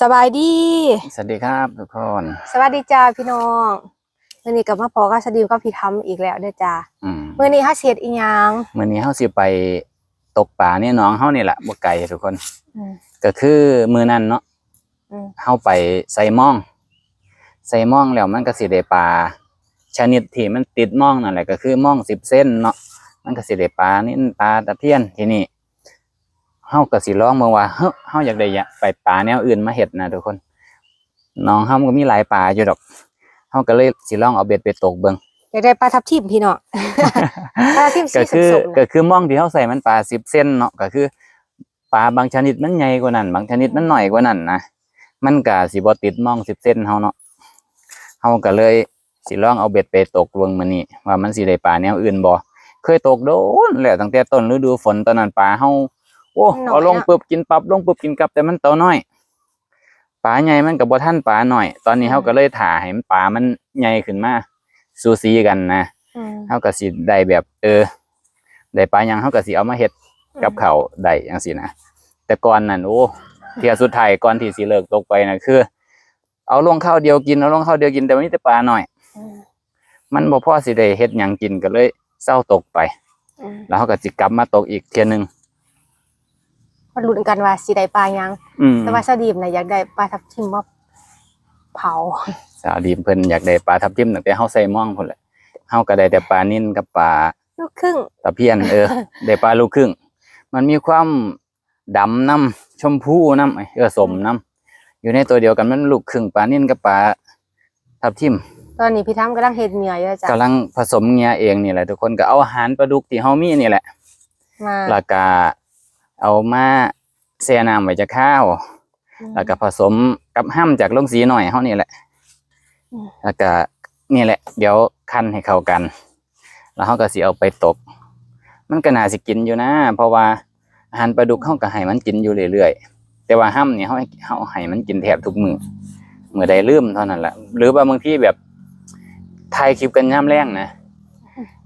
สบายดี สวัสดีครับทุกคนสวัสดีจ้าพี่น้องมื่อนี้กลับมาพอกับสดีมก็พี่ทำอีกแล้วเด้อจ้าอืมมื่อนี้ห้าเสียดอีหยังมื้อนี้เฮาสิไปตกปลาเนี่ยน้องเฮานี่แหละบ่ไกลทุกคน อืม ก็คือมื้อนั้นเนาะอืม เฮาไปใส่หม่องใส่หม่องแล้วมันก็สิได้ปลาชนิดที่มันติดหม่องนั่นแหละก็คือหม่อง10เส้นเนาะมันก็สิได้ปลานี่ปลาตะเพียนทีนี้ เฮาก็สิลองเบิ่งว่าเฮ้ยเฮาอยากได้อยากไปปลาแนวอื่นมาเฮ็ดนะทุกคนน้องเฮามันก็มีหลายปลาอยู่ดอกเฮาก็เลยสิลองเอาเบ็ดไปตกเบิ่งอยากได้ปลาทับทิมพี่น้องปลาทับทิมสีก็คือสมๆก็นะคือม่องที่เขาใส่มันปลาสิบเส้นเนาะก็คือปลาบางชนิดมันใหญ่กว่านั้น บางชนิดมันหน่อยกว่านั้นนะมันก็สิบ่ติดม่องสิบเส้นเฮาเนาะเฮาก็เลยสิลองเอาเบ็ดไปตกเบิ่งมื้อนี้ว่ามันสิได้ปลาแนวอื่นบ่เคยตกโดนแล้วตั้งแต่ต้นฤดูฝนตอนนั้นปลาเฮาโอ้เอาลงปุ๊บกินปั๊บลงปุ๊บกินกลับแต่มันตัวน้อยปลาใหญ่มันก็บ่ทันปลาน้อย ตอนนี้เฮาก็เลยถ่าให้มันปลามันใหญ่ขึ้นมาสูสีกันนะอืมเฮาก็สิได้แบบ เออได้ปลาหยังเฮาก็สิเอามาเฮ็ดกับข้าวได้จังซี่นะแต่ก่อนนั่นโอ้เที่ยสุดท้ายก่อนที่สิเลิกตกไปน่ะคือ เอาลงข้าวเดียวกินเอาลงข้าวเดียวกินแต่มันมีแต่ปลาหน่อยอืมมันบ่พอสิได้เฮ็ดหยังกินก็เลยเศร้าตกไปอืมแล้วเฮาก็สิกลับมาตกอีกเที่ยหนึง มาลุ้นกันว่าสิได้ปลาหยัง อืมแต่ว่าสดีมน่ะอยากได้ปลาทับทิมมาเผา สาวดีมเพิ่นอยากได้ปลาทับทิมตั้งแต่เฮาใส่หม่องพุ่นแหละเฮาก็ได้แต่ปลานิ่นกับปลา ลูกครึ่ง ตะเพียนเออ ได้ปลาลูกครึ่ง มันมีความดำน้ำชมพูน้ำเออสมน้ำอยู่ในตัวเดียวกันมันลูกครึ่งปลานิ่นกับปลาทับทิมตอนนี้พี่ทำกำลังเฮ็ดเหนื่อยอยู่จ้ะกำลังผสมเงียเองนี่แหละทุกคนก็เอาอาหารปลาดุกที่เฮามีนี่แหละมา แล้วก็ เอามาแช่น้ำไว้จะข้าวแล้วก็ผสมกับห้ำจากลงสีหน่อยเฮานี่แหละแล้วก็นี่แหละ เดี๋ยวคั้นให้เข้ากัน แล้วเฮาก็สิเอาไปตก มันก็น่าสิกินอยู่นะ เพราะว่าอาหารปลาดุกเฮาก็ให้มันกินอยู่เรื่อยๆแต่ว่าห้ำนี่เฮาให้เฮาให้มันกินแทบทุกมื้อมื้อใดลืมเท่านั้นแหละหรือว่าบางทีแบบถ่ายคลิปกันยามแรงนะ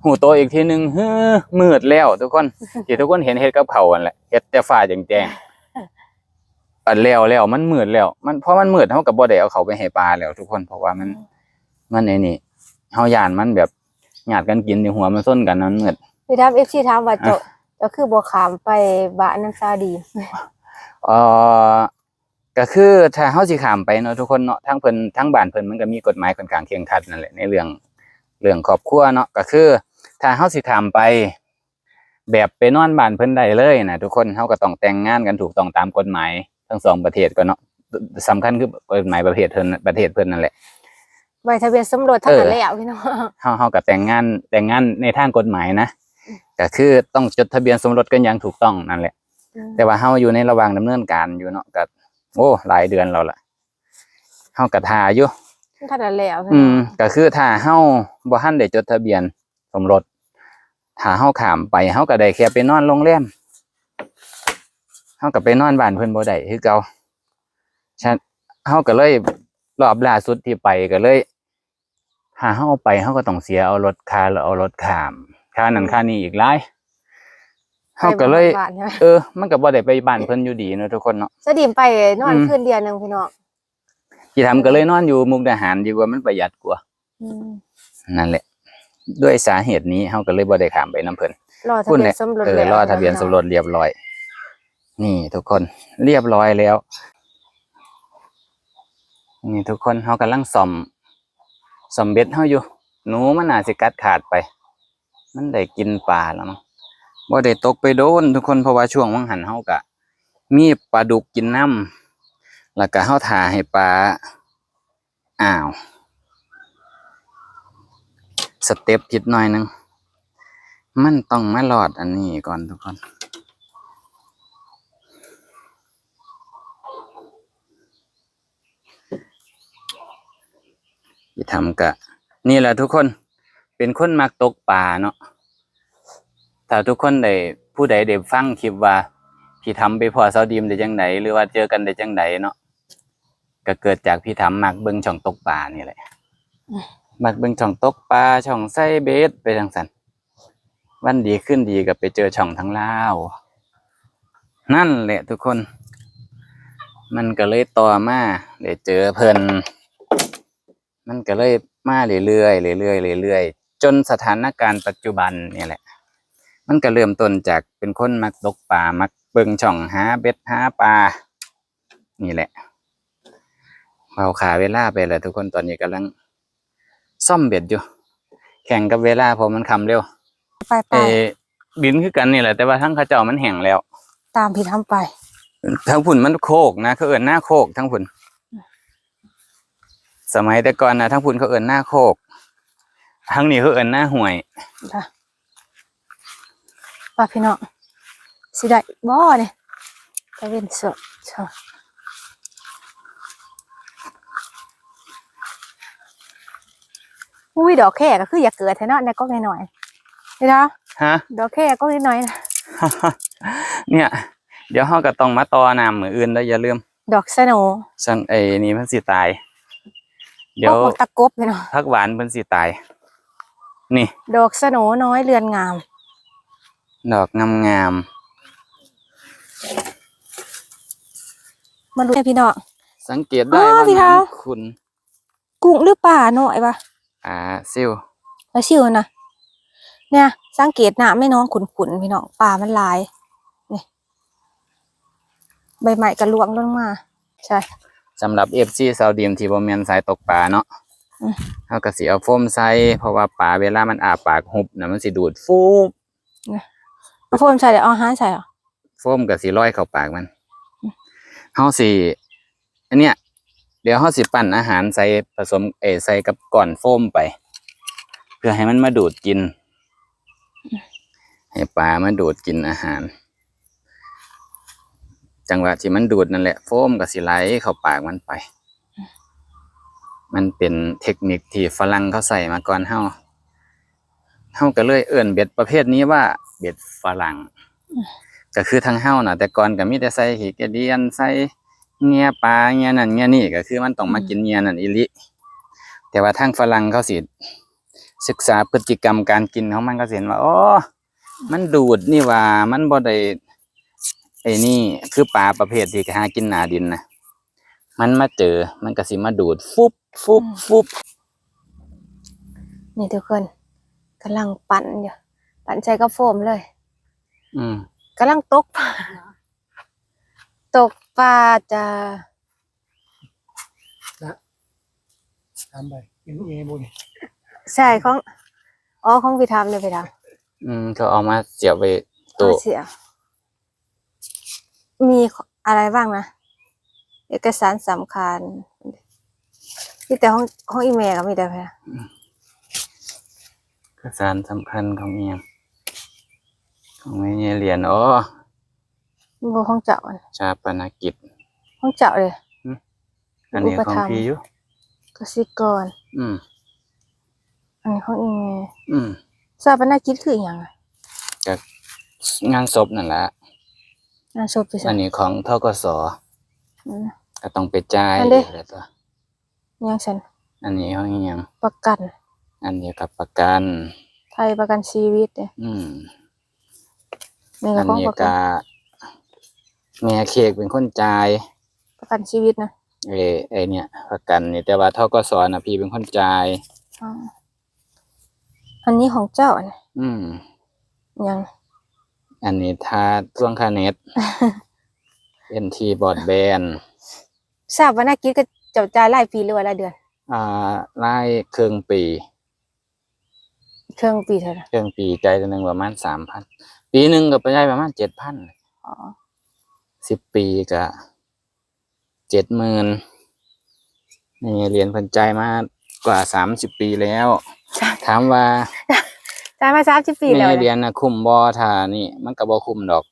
หูโตอีกทีหนึงเฮ้อมืดแล้วทุกคนที่ทุกคนเห็นเฮ็ดกับเขาวนั่นแหละเฮ็ดแต่ฟ้าแจ้งๆอันแล้วแล้วมันมืดแล้ว มันเพราะมันมืดเฮาก็บ่ได้เอาเขาไปให้ปลาแล้ว ทุกคนเพราะว่ามัน มันไอ้นี่เฮาย่านมันแบบหยาดกันกินในหัวมันส้นกันนั้นมืดพี่ทำ FC ถามว่าเจ้าเจ้าคือบ่ขามไปบ้านน้ำซาดีมเอ่อก็คือถ้าเฮาสิข้ามไปเนาะทุกคนเนาะทางเพิ่นทางบ้านเพิ่นมันก็มีกฎหมายค่อนข้างเคร่งครัดนั่นแหละในเรื่อง เรื่องครอบครัวเนาะก็คือ ถ้าเฮาสิข้ามไป แบบไปนอนบ้านเพิ่นได้เลยนะทุกคนเฮาก็ต้องแต่งงานกันถูกต้องตามกฎหมายทั้งสองประเทศก็เนาะสำคัญคือกฎหมายประเทศเพิ่นประเทศเพิ่นนั่นแหละใบทะเบียนสมรสเท่านั้นแล้วพี่น้องเฮาเฮากับแต่งงานแต่งงานในทางกฎหมายนะก็คือต้องจดทะเบียนสมรสกันอย่างถูกต้องนั่นแหละ แต่ว่าเฮาอยู่ในระหว่างดำเนินการอยู่เนาะก็โอ้หลายเดือนแล้วล่ะเฮาก็ท่าอยู่เท่านั้นแล้วพี่อืน้อมงก็คือถ้าเฮา บ่ทันได้จดทะเบียนสมรสถ้าเฮาข้ามไปเฮาก็ได้แค่ไปนอนโรงแรมเฮาก็ไปนอนบ้านเพิ่นบ่ได้คือเก่าฉะนั้นเฮาก็เลยรอบล่าสุดที่ไปก็เลยถ้าเฮาไปเฮาก็ต้องเสียเอารถค่าแล้วเอารถข้ามค่านั้นค่านี้อีกหลายเฮาก็เลยไปบ้านใช่ไหมเออ มันก็บ่ได้ไปบ้านเพิ่นอยู่ดีเนาะทุกคนเนาะสดีมไปนอนอืมคืนเดียวหนึงพี่น้องที่ทำก็เลยนอนอยู่มุกดาหารดีกว่ามันประหยัดกว่าอืม นั่นแหละ ด้วยสาเหตุนี้เฮาก็เลยบ่ได้ข้ามไปน้ำเพิ่นรอทะพูดเบียเนี่นยสมรสเออแล้วรอทะเบียนสมรสเรียบร้อย นี่ทุกคนเรียบร้อยแล้ว นี่ทุกคนเฮากำลังซ่อมซ่อมเบ็ดเฮาอยู่ หนูมันน่าสิกัดขาดไป มันได้กินปลาแล้วมั้งบ่ได้ตกไปโดนทุกคนเพราะว่าช่วงวังหันเฮากะ มีปลาดุกกินน้ำแล้วก็เฮาถ่าให้ปลาอ้าว สเต็ปผิดหน่อยหนึง มันต้องมาหลอดอันนี้ก่อนทุกคนที่ทำกะ นี่แหละทุกคนเป็นคนมักตกปลาเนาะถ้าทุกคนได้ผู้ใดได้ฟังคลิปว่าพี่ทำไปพอเซาดีมได้จังไหนหรือว่าเจอกันได้จังไหนเนาะก็เกิดจากพี่ทำมักเบิ่งช่องตกปลานี่แหละ มักเบิ่งช่องตกปลาช่องไส้เบสไปจังสันวันดีขึ้นดีกับไปเจอช่องทั้งลาวนั่นแหละทุกคน มันก็เลยต่อมาเดี๋ยวเจอเพิ่นมันก็เลยมาเรื่อยๆเรื่อยๆเรื่อยๆจนสถานการณ์ปัจจุบันเนี่ยแหละ มันก็เริ่มต้นจากเป็นคนมักตกปลามักเบิ่งช่องหาเบ็ดหาปลานี่แหละเอาขาเวลาไปแล้วทุกคนตอนนี้กำลัง ซ่อมเบ็ดอยู่ แข่งกับเวลาเพราะมันคำเร็วไปไปเออบินคือกันนี่แหละ แต่ว่าทั้งเข้าเจ้ามันแห้งแล้ว ตามพี่ทำไป ทั้งผุนมันโคกนะเขาเอินหน้าโคกทั้งผุนสมัยแต่ก่อนนะทั้งผุนเขาเอินหน้าโคก ทั้งนี้เขาเอินหน้าห่วย ค่ะป้าพี่น้องสิได้บ่เนี่ยตะเวนสดช่าง อุ้ยดอกแค่ก็คืออย่าเกิดแท้เนาะในก็หน่อยๆนี่นะฮะดอกแค่ก็นิดหน่อยนะเนี่ย เดี๋ยวเขาก็ต้องมาต่อน้ำมืออื่นแล้วอย่าลืม ดอกสโหนฉันไอ้นี่มันสิตาย เดี๋ยวโอ้โหตะกบพี่น้องพักหวานมันสิตาย นี่ ดอกสโหนน้อยเรือนงาม ดอกงามมาดูให้พี่น้องๆสังเกตได้อ้าวว่าพี่เท้าน้ำคุณ กุ้งหรือป่าหน่อยปะ อ่าซิวแล้วชิวนะเนี่ย สังเกตหน้าไม่น้องขุนๆพี่น้องป่ามันหลายนี่ใบใหม่กระลวงลงมา ใช่สำหรับเอฟซีซาวดีมที่บ่แม่นสายตกปลาเนาะอืมเขาก็สิเอาโฟมใส่เพราะว่าปลาเวลามันอาปากหุบน่ะมันสิดูดฟูบเอาโฟมใส่เดี๋ยวเอาอาหารใส่เหรอโฟมก็สิลอยเข้าปากมันเฮาสิอันเนี้ย เดี๋ยวเฮาสิปั่นอาหารใส่ผสมเอใส่กับก่อนโฟมไป เพื่อให้มันมาดูดกิน ให้ปลามาดูดกินอาหาร จังหวะที่มันดูดนั่นแหละโฟมก็สิไหลเข้าปากมันไป มันเป็นเทคนิคที่ฝรั่งเขาใส่มาก่อนเฮาเฮาก็เลยเอิ่นเบ็ดประเภทนี้ว่าเบ็ดฝรั่ง ก็คือทางเฮาน่ะ แต่ก่อนก็มีแต่ใส่หีกระเดียนใส่ เงียปลาเงียนั่นเงียนี่ก็คือมันต้องมากินเงียนั่นอีหลิแต่ว่าทางฝรั่งเขาสิศึกษาพฤติกรรมการกินของมันก็สิเห็นว่าอ๋อมันดูดนี่ว่ามันบ่ได้ไอ้นี่คือปลาประเภทที่หากินหนาดินนะมันมาเจอมันก็สิมาดูด ฟุบฟุบฟุบนี่ทุกคนกำลังปั่นอยู่ปั่นใส่กับโฟมเลย อืมกำลังตกปลาตก ปลาจะทำไปกินเองบุญใช่ของอ๋อของพี่ทำเลยพี่ทำอืมเขาเอามาเสียบไว้ตัตัววเสียมีอะไรบ้างนะเอกสารสำคัญมีแต่ห้องห้องอีเมลกับมีแต่เพื่อนเอกสารสำคัญของเมียของไม่เนี่ยเรียนอ๋อ มีบ่ห้องเจ้าอันชาปนกิจห้องเจ้าเลยอันนี้อุปของถัมภ์พี่อยู่กสิกรอืมอันนี้ห้องอีเมลอืมทราบว่าน่าคิดคืออหย่างอะงานศพนั่นแหละงานศพที่สุอัดนนี้ของทกสอืมก็ต้องไปจ่ายอันเด้เดี๋ยวตัวยังฉันอันนี้เขาอหยังประกัน อันนี้กับประกัน ไทยประกันชีวิตเนี่ยอืมนี่อัก็นของนี้ประกัก็น แม่เค้กเป็นคนจ่ายประกันชีวิตนะเออไอเนี่ย ประกันนี่แต่ว่าทกสนะพี่เป็นคนจ่ายอ่าอันนี้ของเจ้าอันนี้อืม ยัง อันนี้ทาช่วงคาเน็ตเป็นทีบอร์ดแบนทราบว่าน่าคิดก็เจ้าจ่ายรายปีหรือว่ารายเดือน อ่าไล่เครื่องปี เครื่องปีเท่าไหร่เครื่องปีใจตัวหนึ่งประมาณสามพันปีหนึ่งก็ไปได้ประมาณเจ็ดพันอ๋อ สิบปีก็เจ็ดหมื่นนี่เรียนเพันใจายมากว่าสามสิบปีแล้ว ถามว่าจ่ายมาสามสิบปีแม่แล้วเรียนะนนะคุ้มบอท่านี่ มันก็บ่คุ้มดอก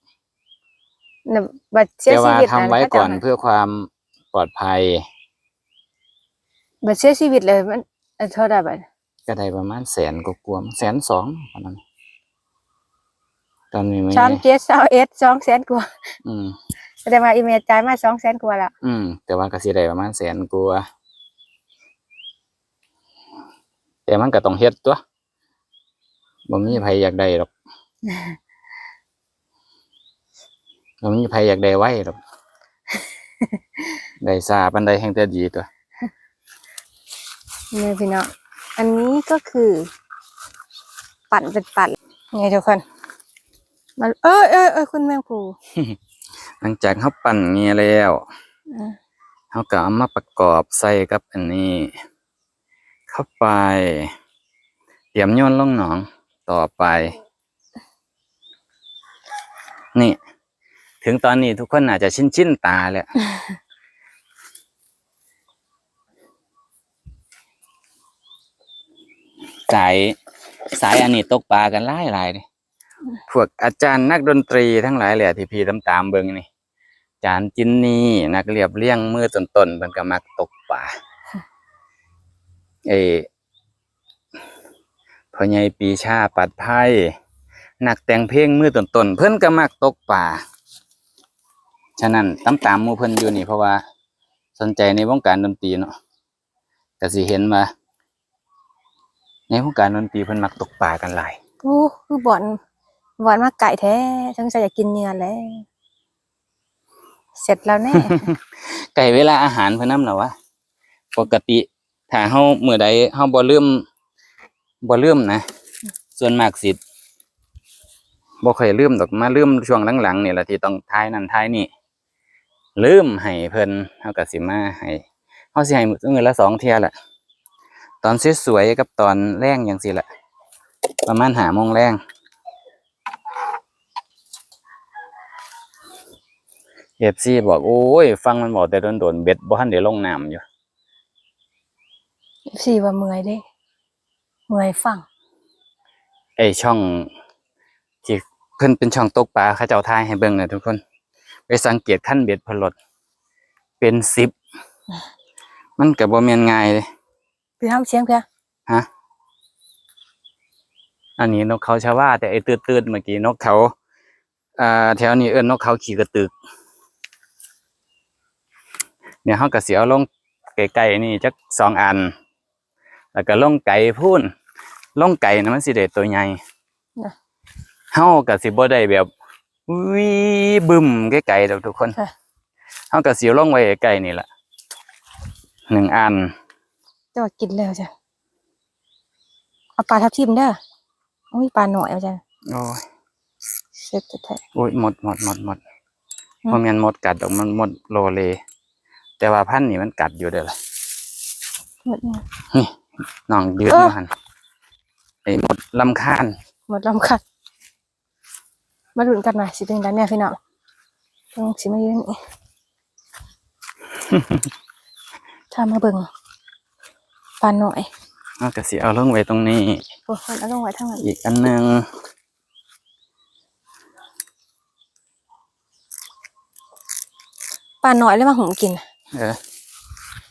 น่ะบัตรเสียแต่ชีว่าวิตทำไว้ะก่อนพระเจ้าเพื่อความปลอดภัยบัตรเสียชีวิตเลยมันเอ่อเท่าไหร่บัตรก็ได้ประมาณแสนกว่าๆแสนสองประมาณนั้น ตอนนี้ไม่สามเจ็ดสามเอ็ดสองแสนกว่าอืมแสดงว่าอีเมลจ่ายมาสองแสนกว่าละอืม แต่ว่าก็สิได้ประมาณแสนกว่าแต่มันก็ต้องเฮ็ดตัวบ่มีไผอยากได้หรอกบ่มีไผอยากได้ไว้หรอกได้ซาปันไดแห่งแต่ดีตัวเนี่ยพี่น้องอันนี้ก็คือ ปั่นเป็นปั่นไงทุกคน มาเออเออเออคุณแมงปูหลังจากเขาปั่นเงี้ยแล้วอ่าเขาก็เอามาประกอบใส่กับอันนี้ เข้าไป เตรียมโยนลงหนองต่อไป นี่ ถึงตอนนี้ทุกคนอาจจะชินชินๆตาแล้วสายสายอันนี้ตกปลากันหลายหลายๆเลย พวกอาจารย์นักดนตรีทั้งหลายแหละที่พี่ตามตามๆเบิ่งนี่อาจารย์จินนี่นักเรียบเรียงมือต้นๆเพิ่นก็มักตกปลาเอพ่อใหญ่ปีชาปัดไพ่นักแต่งเพลงมือต้นๆเพิ่นก็มักตกปลาฉะนั้นตามตามๆหมู่เพิ่นอยู่นี่เพราะว่าสนใจในวงการดนตรีเนาะก็สิเห็นว่าในวงการดนตรีเพิ่นมักตกปลากันหลายโอ้คือบ่อน บ่อนมาไก่แท้ฉันจอยากกินเนื้อแล้วเสร็จแล้วแน่ ไก่เวลาอาหารเพิ่นนำแล้วะปกติถ้าเฮาเมื้อใดเฮาบ่ลืมบ่ลืมนะส่วนมากสิบ่ค่อยลืมดอกมาลืมช่วงหลังๆนี่ล่ะที่ต้องท้ายนั่นท้ายนี่ลืมให้เพิ่นเฮาก็สิมาให้เฮาสิให้มื้อละสองเที่ยแหละตอนสวยๆกับตอนแรงจังซี่แหละประมาณ5โมงแรง เอฟซีบอก โอ้ย ฟังมันบอกแต่โดนๆเบ็ดบ่ทันได้ลงน้ำอยู่สี่ว่าเมื่อยเด้เมื่อยฟังไอช่องที่เพิ่นเป็นช่องตกปลาเขาเจ้าทายให้เบิ่งนะทุกคน ไปสังเกตขั้นเบ็ดเพนลดเป็นสิบมันก็บ่แม่นง่ายเลยพี่ทำเสียงเพียฮะอันนี้นกเขาชาวาแต่ไอ้ตืดๆเมื่อกี้นกเขาอ่าแถวนี้เอิ้นนกเขาขี่กระตึก เนี่ยเฮาก็สิเอาลงไกลๆนี่จักสองอัน แล้วก็ลงไก่พูนลงไก่นะมันสิได้ตัวใหญ่นะเฮาก็สิบ่ได้แบบวิบึ้มไกลๆดอกทุกคนค่ะเฮาก็สิเอาลงไว้ไกลๆนี่ล่ะหนึ่งอันจะว่ากินแล้วจ้ะเอาปลาทับทิมเด้อโอ้ยปลาหน่อยเอาจ้ะโอ้ยเสร็จแท้โอ้ยหมดหมดหมดหมดอืมบ่แม่นหมดกัดดอกมันหมดโลเล แต่ว่าพันธุ์นี่มันกัดอยู่เด้อล่ะหมดเนี่ยน้องยืดเออมาหันไอ้หมดลำคาญหมดลำคัดมาลุ้นกันหน่อยสิเป็นกันเนี่ยพี่น้องต้องสิมายืนนี่ถ้ามาเบิ่งปลาหน่อยเฮาก็สิเอาลงไว้ตรงนี้โอ้ยเอาลงไว้ทางนั้นอีกอันหนึงปลาหน่อยแล้วมาหุงกิน เออ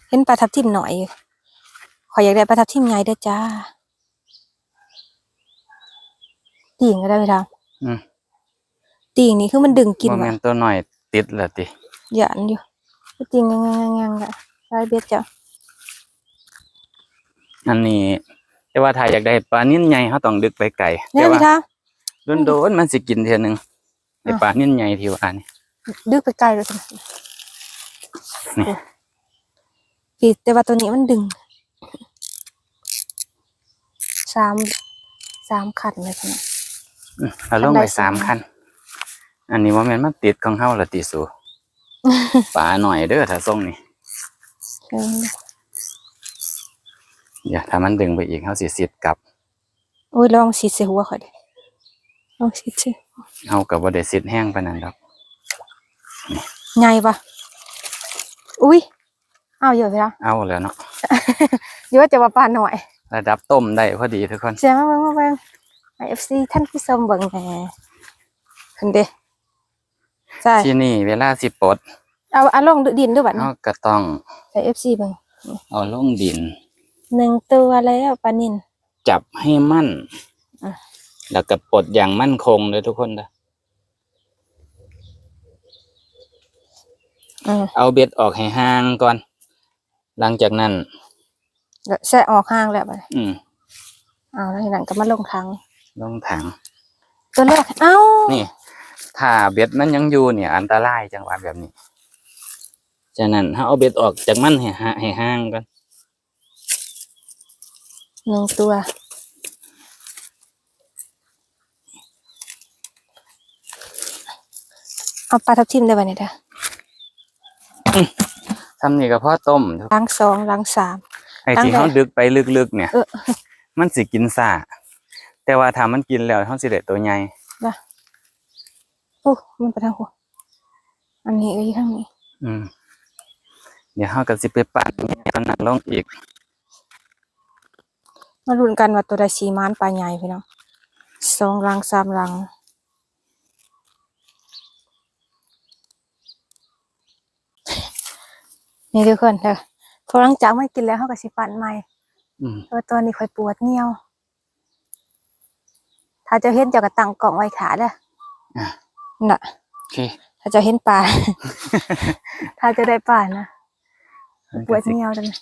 เห็นปลาทับทิมหน่อยอยู่ขอยอยากได้ปลาทับทิมใหญ่เด้อจ้าตีงก็ได้ไหมทางอืมตีงนี่คือมันดึงกินบ่แม่ว่ะนตัวหน่อยติดละติหยานอยู่จริงยังยังยังอะได้เบ็ดจ้ะอันนี้ แต่ว่าถ้าอยากได้ปลานิ่นใหญ่เขาต้องดึกไปไกลเนี่แต่ยว่าพี่ทาง โดนๆมันสิกินเทื่อหนึงไอ้อะ ปลานิ่นใหญ่ที่ว่านี่ ดึกไปไกลเลยสิ นี่พี่แต่ว่าตัวนี้มันดึงสามสามขันเลยค่ะอืมเอาลงไปอันใดสามสิคันอันนี้ว่าแม่นมันติดของเฮาละติสูปลาหน่อยเด้อถ้าส่งนี่เอออย่าถ้ามันดึงไปอีกเฮาสิสิดกลับโอ้ยลองสีเสียหัวข่อยดิลองสีเสียเฮาก็บ่ได้สิดแห้งปานนั้นดอกใหญ่ปะ อุ้ยอ้าวเยอะไปแล้วเอาแล้วเนาะเยอะจะว่าปลาหน่อย ระดับต้มได้พอดีทุกคนเสียงมาเบิ่งมาเบิ่งไอเอฟซีท่านผู้ชมเบิ่งแหน่ขึ้นเด้ใช่ที่นี่เวลาสิปลดเอาเอาลงดินด้วยบัดเฮานี้ก็ต้องใส่เอฟซีเบิ่งเอาลงดินหนึ่งตัวแล้วปลานินจับให้มั่นอะแล้วก็ปลดอย่างมั่นคงเลยทุกคนนะ อืมเอาเบ็ดออกให้ห่างก่อน หลังจากนั้นแล้วแซ่ออกห้างแล้วบัดนี้อืมเอาแล้วทีนั้นก็มาลงทางลงถังตัวแรกเอ้านี่ ถ้าเบ็ดมันยังอยู่เนี่ย อันตรายจังหวะแบบนี้จากนั้นเฮาเอาเบ็ดออกจากมันให้หาให้ห่างก่อนหนึ่งตัว เอาปลาทับทิมได้ป่ะเนี่ยเด้อ ทำนี่ก็พอต้มล้างสองล้างสามไอ้ตั้งที่แต่เฮาดึกไปลึกๆเนี่ยเออมันสิกินซ่าแต่ว่าถ้ามันกินแล้วเฮาสิได้ตัวใหญ่นะโอ้มันไปทางหัวอันนี้ก็อยู่ทางนี้ อืม เดี๋ยวเฮาก็สิไปปั่นตอนนั้นลงอีก มาลุ้นกันว่าตัวใดสีมานปลาใหญ่พี่น้องสองรังสามรัง นี่ทุกคนเด้อพอหลังจากไม่กินแล้วเขาก็สิปั่นใหม่อืมเพราะตัวนี้ค่อยปวดเงียว ถ้าจะเห็นเจะกระตังกล่องไว้ขาเด้ออะน่ะโอเคถ้าจะเห็นปลา ถ้าจะได้ปลานะมันปก็วดสิเงียวจังเลย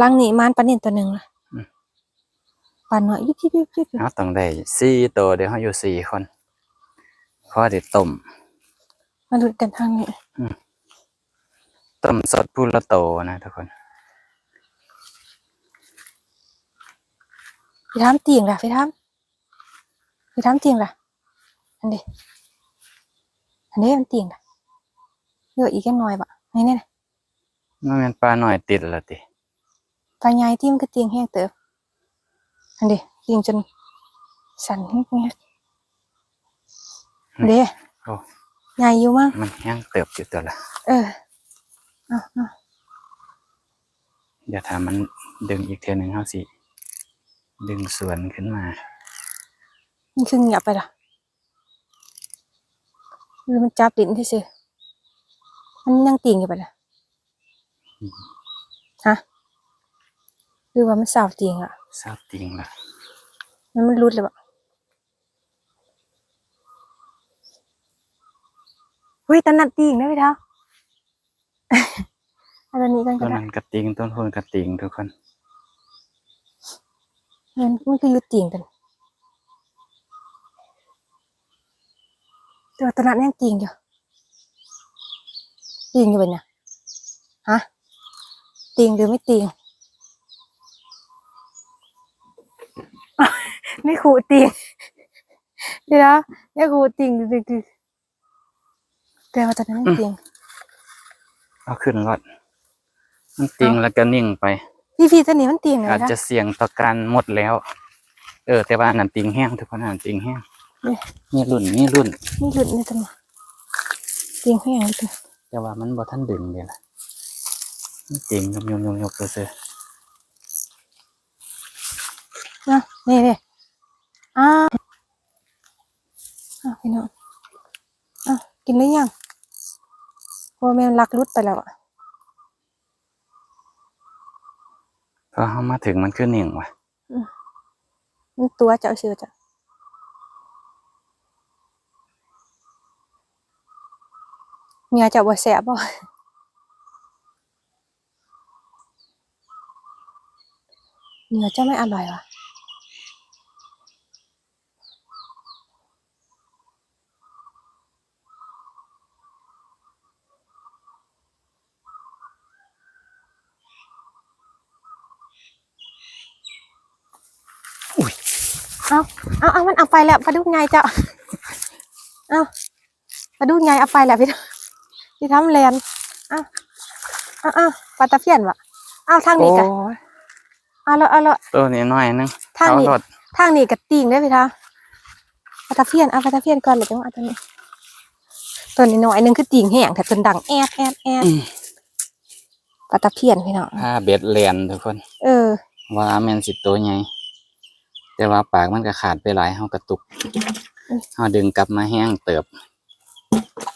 ลังนี้มานปลาเน่นตัวหนึ่งละอืมปลาหน่อยยิบยิบยิบยิบยิบเฮาต้องได้4ตัวเดี๋ยวเฮาอยู่สี่คนพอได้ต้มมาดูกันทางนี้ ต้มสดพูละโตนะทุกคนพี่ทำเตียงล่ะพี่ทำพี่ทำเตียงล่ะอันนี้อันนี้มันเตียงล่ะเยอะอีกแค่น้อยบะนี่เนี่ยมันเป็นปลาหน่อยติดและติปลาใหญ่ที่มันก็เตียงแห้งเติบอันนี้เตียงจนสั่นเงี้ยเด้โอ้ใหญ่อยู่มั้งมันยังเติบอยู่ตัวละเออ เอาเอาเดี๋ยวถ้ามันดึงอีกเทื่อหนึงเฮาสิ ดึงสวนขึ้นมา มันคือเงียบไปละหรือมันจับดินที่สิมันยังเตียงอยู่ไปละฮะหรือว่ามันสาวเตียงอะทราบจริงละมันมันรุดเลยปะเฮ้ยตอนนั้นตีงได้ไหมเท้า อันนี้กันต้ก็นได้นั้นกระติงต้นโพนกระติงทุกคนมันมันคือยุดตีงกันแต่ว่าตอนนั้นยังตีงอยู่ตีงอยู่เป็นเนี่ยฮะตีงหรือไม่ตีงไม่ขู่ตีงเดี๋ยวนะไม่ขู่ตีงดึกๆแต่ว่าตอนนั้นไม่ตีงเอาขึ้นรถ มันติงแล้วก็นิ่งไปพี่พี่ตัวนี้มันตีงเลยอาจนะจะเสี่ยงต่อการหมดแล้ว เออ แต่ว่าอันนั้นติงแห้งทุกคนอันนั้นติงแห้งเนี่ยนี่รุ่นนี่รุ่นนี่หลุดในตัวนี้ตีงแห้งเลยตัวแต่ว่ามันบ่ทันดึงเดะล่ะมันติงยกยกยกยกซื่อนะนี่นี่อ้าวอ้าวพี่น้องอ้าวกินได้ยังโอ้แม่มันลักลุดไปแล้วอะ พอเขามาถึงมันขึ้นหนึ่งว่ะมันตัวจะเอาเชือจะเมียจะบ่แสบบ่เนื้อจะไม่อร่อยวะ เอาเอาเอามันเอาไปแล้วปลาดุกไงเจ้าเอาปลาดุกไงเอาไปแล้วพี่พี่ทำแลนเอาเอาเอาปลาตะเพียนวะเอาทางนี้โอ้กะยเอาละเอาละตัวนี้น้อยนึงทางเอานี้รถทางนี้กับติ่งได้พี่ท้าปลาตะเพียนเอาปลาตะเพียนก่อนเลยจังหวะตัวนี้ตัวนี้น้อยหนึงคือติ่งแห้งแต่จนดังแอดแอดแอดอืมปลาตะเพียนพี่น้องผ้าเบ็ดแลนทุกคน เออ ว่าแม่นสิตัวใหญ่ แต่ว่าปากมันก็ขาดไปหลายเฮากระตุกเฮาดึงกลับมาแห้งเติบ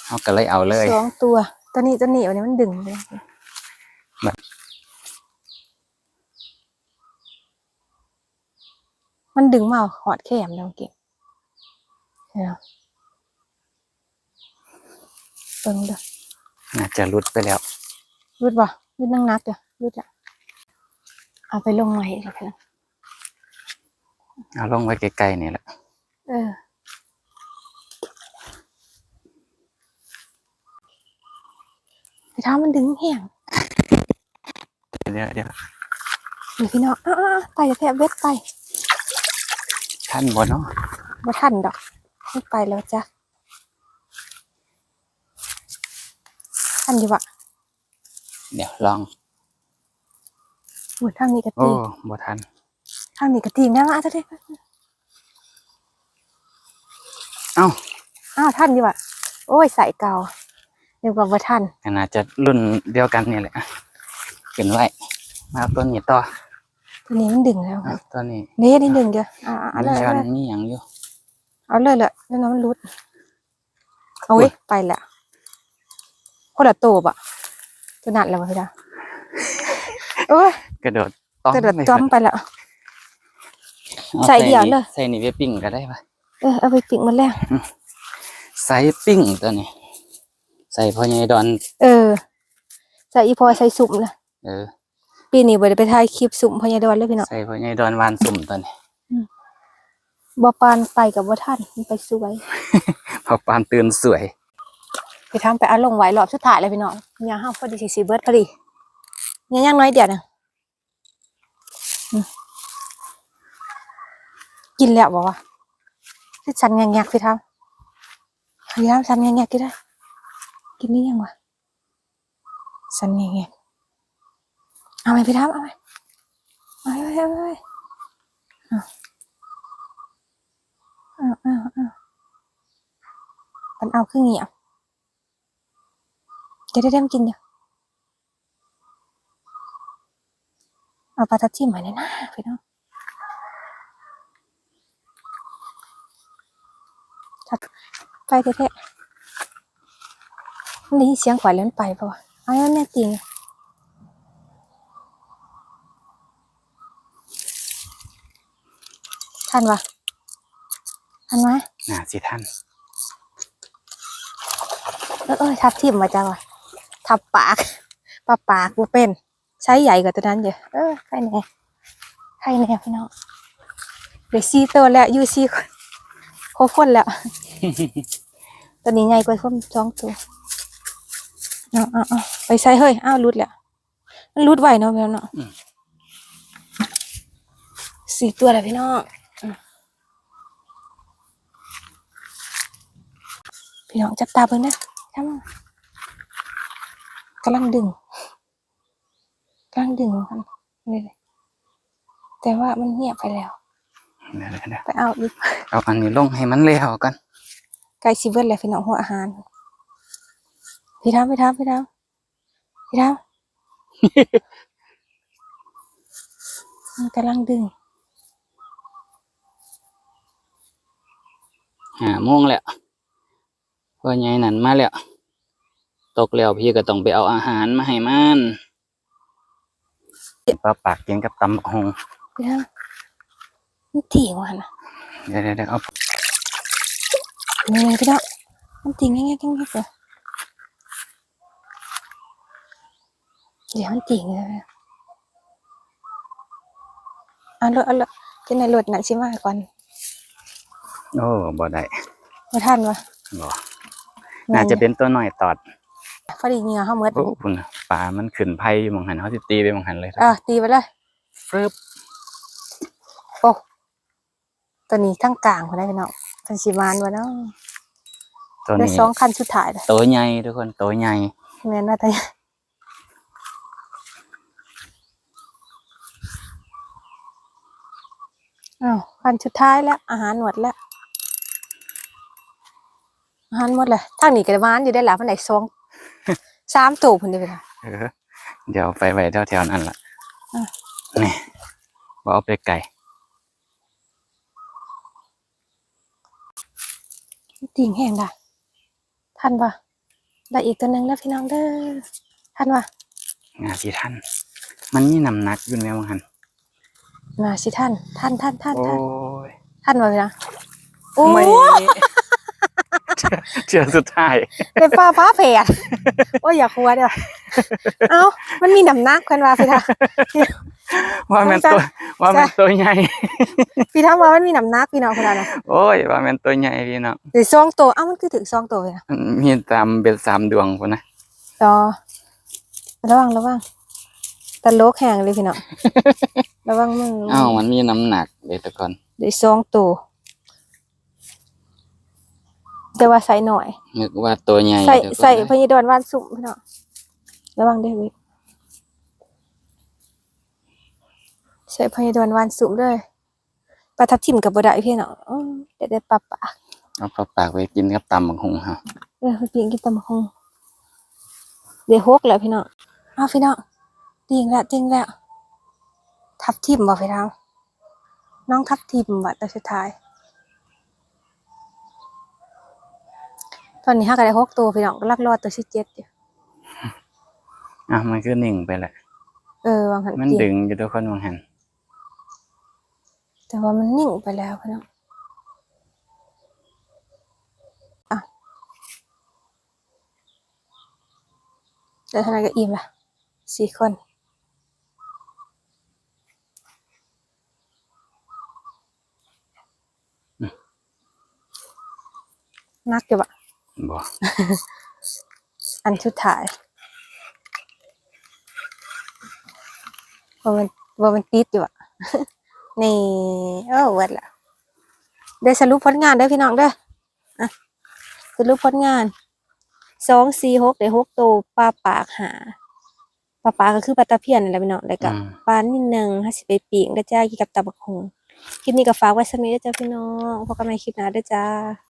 เฮาก็เลยเอาเลยสองตัวตัวนี้ตัวนี้วันนี้มันดึงเลยแบบมันดึงมาเอาหอดแขมแล้วเก่งเห็นไหมเบิ่งเด้อน่าจะหลุดไปแล้วรุดบ่รุดนั่งนักเด้อรุดอะเอาไปลงใหม่อีกแล้วเพื่อน เอาลงไว้ใกล้ๆนี่แหละเออพี่ท้ามันดึงแห้งเดี๋ยวเดี๋ยวนี่พี่น้องอ้าวๆไปจะแทบเวทไปท่านบ่เนาะบ่ทันดอกไม่ไปแล้วจ้ะทันอยู่วะเดี๋ยวลองหมดทางนี้กระโอ้ตีบ่ทัน ทางนี้กระตีนะมาจะได้เอ้าอ้าวทันอยู่วะโอ้ยใส่เก่าเดี๋ยวว่าบ่ทันก็น่าจะรุ่นเดียวกันนี่แหละเป็นไว้มาเอาตัวนี้ต่อตัวนี้มันดึงแล้วเอาตัวนี้นี่นี่ดึงเดียวอ่าเอามันเลยย้อเอานเลยมีหยังอยู่เอาเลยแหละแล้วน้ำมันรุดเอาไว้ยไปและคนละโตบอะตัวนัดแล้ววะพี่ดาโอ้ยกระโดดต้องกระโดดไปจ้อมไปแล้วอา ใส่เดี่ยวเลยใส่นี่ไปปิ้งก็ได้ปะเออเอาไปปิ่งมันแล้วใส่ปิ้งตัวนี้ ใส่พ่อใหญ่ดอน เออ ใส่อีพอใส่สุ่มนะเออ ปีนี้บ่ได้ไปถ่ายคลิปสุ่มพญาดอนเลยพี่น้องใส่พ่อใหญ่ดอนวานสุ่มตัวนี้บ่ปานไปกับบ่ทันมันไปสวยพอปานตื่นสวยไปทำไปเอาลงไว้รอบสุดท้ายเลยพี่น้องยาห้าพอดีสิสิเบิดพอดีเนี่ยยังน้อยเดียวนะอืม กินแล้วบอกว่าคือฉันแงกๆพี่ทำพยายามฉันแงกๆก็ได้ กินนี่ยังวะฉันแงกๆเอาไหมพี่ทำเอาไหมเอาไปเอาไปเอาไปเอาเอาเอาเอามันเอาครึ่งเงียบเดี๋ยวได้เริ่มกินอยู่เอาปลาทับทิมมาเลยนะพี่น้องทับ ไปเทะๆมันได้ยินเสียงขวายเล่นไปปะวะเอาแม่จริงทันวะทันไหมน่าสิท่านเออเออทับทิมมาจ้าวะทับปากปลาปากบ่เป็น ใช้ใหญ่กว่าตัวนั้นเยอะเออใครแน่ใครแน่พี่น้องเดี๋ยวซีตัวแล้วอยูซีคน โคคนแล้ว ตัวนี้ใหญ่กว่าคนสองตัวเอาเอาเอาไปใส่เฮ้ยอ้าวรุดแล้วมันรุดไหวเนาะพี่น้องเนาะสี่ตัวแล้วพี่น้องอืมพี่น้องจับตาเบิ่งนะทำมากำลังดึงกำลังดึงมันนี่เลยแต่ว่ามันเงียบไปแล้ว เดี๋ยวเดี๋ยวเดี๋ยวไปเอาอีกเอาอันนี้ลงให้มันเลี้ยวกันไก่ซีเวิร์ดแล้วพี่น้องหัวอาหาร พี่ท้ามพี่ท้ามพี่ท้ามพี่ท้ามมันกำลังดึงหาโมงแล้วพ่อใหญ่นั่นมาแล้วตกแล้วพี่ก็ต้องไปเอาอาหารมาให้มันปลาปากกินกับตำบักหงพี่ท้า มมันถี่กว่านะเดี๋ยวเดี๋ยวเดี๋ยวเอานี่เลยพี่ท้ามมันถี่ง่ายๆง่ายๆเลยเดี๋ยวมันถี่เลยเอาเลยเอาเลยจะในรถนั่นสิมาก่อน โอ้บ่ได้มาท่านวะบ่น่าจะเป็นตัวหน่อยตอดพอดีเหงื่อเขาเมดโอ้คุณน่ะปลามันขึ้นไผ่อยู่หมองหันเขาสิตีไปหมองหันเลยเออตีไปเลยฟรึบโอ้ ตัวนี้ทั้งกลางคนได้พี่น้องเป็นสีมานวะเนาะตัวได้นี้สองคันชุดถ่ายเลยตัวใหญ่ทุกคนตัวใหญ่แม่นว่าแต่อ้าวคันชุดท้ายแล้ว อาหารหมดแล้ว อาหารหมดเลยทางนี้ก็ได้หวานอยู่ได้หลายพันไหนสอง สามตัวพุ่นเดียวนะเออเดี๋ยวไปไว้แถวๆนั้นล่ะอะนี่บ่เอาไปไก่ ติ่งแห้งได้ทันปะได้อีกตัวหนึ่งแล้วพี่น้องเด้อทันปะงาสิท่าน มันมีน้ำหนักอยู่แม่หมองหันน่าสิท่านท่านท่านท่านโอ้ท่านยท่านมาเลยนะโอ้ไม่ย เชื่อสุดท้ายเป็นปลาฟ้าแผดโอ้ยอย่าคัวเด้อเอ้ามันมีน้ำหนักเพิ่นว่าพี่ท่าว่าแม่นจ้ะตัวว่าแม่นตัวใหญ่พี่ท่าว่ามันมีน้ำหนักพี่น้องคนนั้นนะโอ้ยว่าแม่นตัวใหญ่พี่น้องหรือซองตัวเอ้ามันคือถึงซองตัวเลยนะมันมีตามเป็นสามดวงพุ่นนะต่อระวังระวังตะโลกแห้งเลยพี่น้องระวังมืออ้าวมันมีน้ำหนักเดี๋ยวตะก่อนเดี๋ยวสองตัว แต่ว่าใส่หน่อยนึกว่าตัวใหญ่ใส่เดี๋ยวก่อนใส่นะพญดอนวานสุ่มพี่น้องระวังเด้อเวิใส่พญดอนวานสุ่มเลยปลาทับทิมกับบ่ได้พี่น้องอื้อเดี๋ยวได้ปลาปากเอาเข้าปากไปกินกับตำบักหุงฮะเออไปปีนกินตำบักหงเดี๋ยวหกแล้วพี่น้องเอาพี่น้องจริงแล้วจริงแล้วทับทิมบ่พี่น้องน้องทับทิมว่ะแต่สุดท้าย อนนี้ห้าก็ได้หกตัวพี่น้องก็ลักลอดตัวที่เจ็ดอยู่อะมันคือหนึ่งไปแหละ เออวางหันมันจริงดึงอยู่ทุกคนวางหัน แต่ว่ามันนิ่งไปแล้วพี่น้องอะเดี๋ยวทนายก็อิ่มละสี่คนนักอยู่บะ บ่อันสุดท้ายว่ามันว่ามันติดอยู่อะนี่เออเวัดละได้สรุปผลงานเด้อพี่น้องเด้ออะสรุปผลงานสองสี่หกได้หกตัวปลาปากหาปลาปากก็คือปลาตะเพียนนั่นแหละพี่น้องแล้วก็อืมปลานิดนึงห้าสิบไปปีกได้อจ้ากินกับตับกหงคลิปนี้ก็ฝากไว้สำหรับนี้เด้อจ้าพี่น้องพบกันใหม่คลิปหน้าเด้อจ้า